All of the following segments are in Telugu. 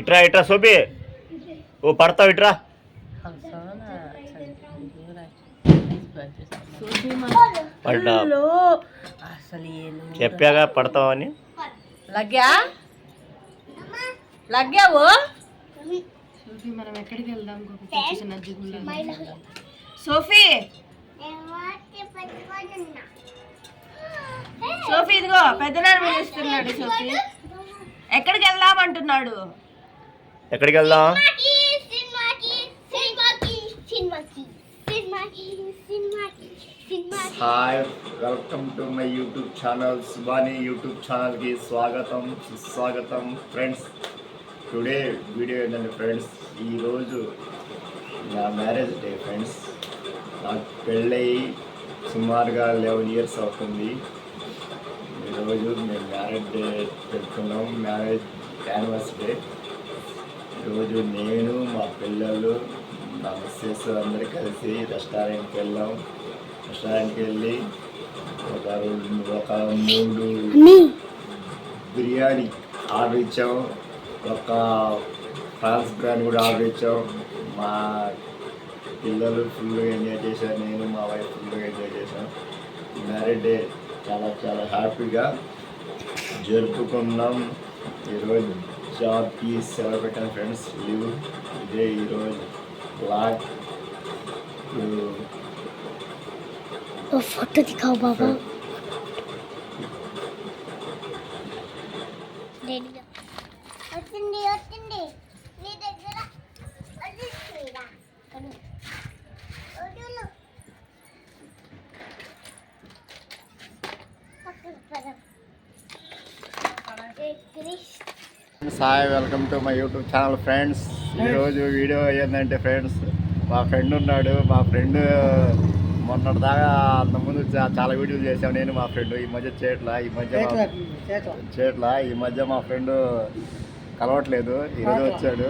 ఇట్రా ఇట్రా సోబి ఓ పడతావు ఇట్రా. పడ్డా. అసలు ఏను చెప్పాగా పడతావని. లగ్గా లగ్గావు మనం ఎక్కడికి వెళ్దాం? సోఫీ! సోఫీ ఇదిగో పెద్దనాన్న పిలుస్తున్నాడు సోఫీ. ఎక్కడికి వెళ్దాం అంటున్నాడు? ఎక్కడికి వెళ్దాం? Hi welcome to my YouTube channel Subani YouTube ఛానల్కి స్వాగతం సుస్వాగతం. ఫ్రెండ్స్ టుడే వీడియో ఏంటంటే ఫ్రెండ్స్ ఈరోజు నా మ్యారేజ్ డే ఫ్రెండ్స్ నాకు పెళ్ళయి సుమారుగా లెవెన్ ఇయర్స్ అవుతుంది. ఈరోజు మేము మ్యారేజ్ డే పెట్టుకున్నాం మ్యారేజ్ యానివర్సరీ డే. ఈరోజు నేను మా పిల్లలు నా మిస్సెస్ అందరు కలిసి రెస్టారెంట్కి వెళ్ళాం. రెస్టారెంట్కి వెళ్ళి ఒక ఒక మూడు బిర్యానీ ఆర్డర్ ఇచ్చాం. ఒక ఫ్రాన్స్ బిర్యానీ కూడా ఆర్డర్ ఇచ్చాం. మా పిల్లలు ఫుల్గా ఎంజాయ్ చేశారు. నేను మా వైఫ్ ఫుల్గా ఎంజాయ్ చేశాం. మ్యారేజ్ డే చాలా చాలా హ్యాపీగా జరుపుకున్నాం ఈరోజు జాబ్కి సేవ పెట్టిన ఫ్రెండ్స్ లీవ్ ఇదే ఈరోజు లాక్ ఫోటో దిగావు బాబా hi welcome to my YouTube channel friends. ఈరోజు వీడియో ఏంటంటే ఫ్రెండ్స్ మా ఫ్రెండ్ ఉన్నాడు. మా ఫ్రెండ్ మొన్నటి దాకా అంతకుముందు చాలా వీడియోలు చేసాం నేను మా ఫ్రెండ్ ఈ మధ్య చేయట్లా ఈ మధ్య చేయట్లా ఈ మధ్య మా ఫ్రెండ్ కలవట్లేదు. ఈరోజు వచ్చాడు?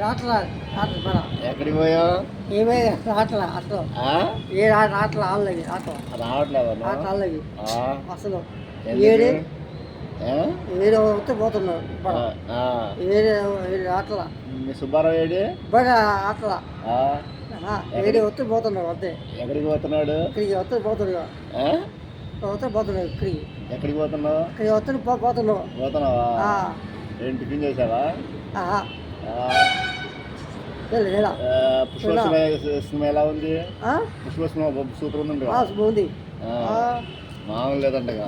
రాట్లా ఎక్కడికి పోయావు? ఏమే రాట్లా అసలు. ఆ? ఏ రాట్లా ఆళ్ళకి రాట్లా రావట్లేదా రాట్లా నువ్వు? ఆళ్ళకి ఆ? అసలు. ఎందుకు? ఏడే? వేరే వస్తే పోతున్నాడు ఆ, ఆ. వేరే వేరే రాట్లా. మీ సుబ్బారావు ఏడి? బయట రాట్లా. ఆ? వేరే వస్తే పోతున్నాడు అంతే. ఎక్కడికి పోతున్నాడు? ఇక్కడికి వస్తే పోతున్నాడు? వస్తే పోతున్నాడు ఇక్కడికి. ఎక్కడికి పోతున్నావు? ఇక్కడికి వస్తే పోతున్నావు? పోతున్నావా టిఫిన్ చేసావా? పుష్ప సినిమా ఎలా ఉంది? పుష్ప సినిమా సూపర్ ఉంది. మామూలు లేదంటగా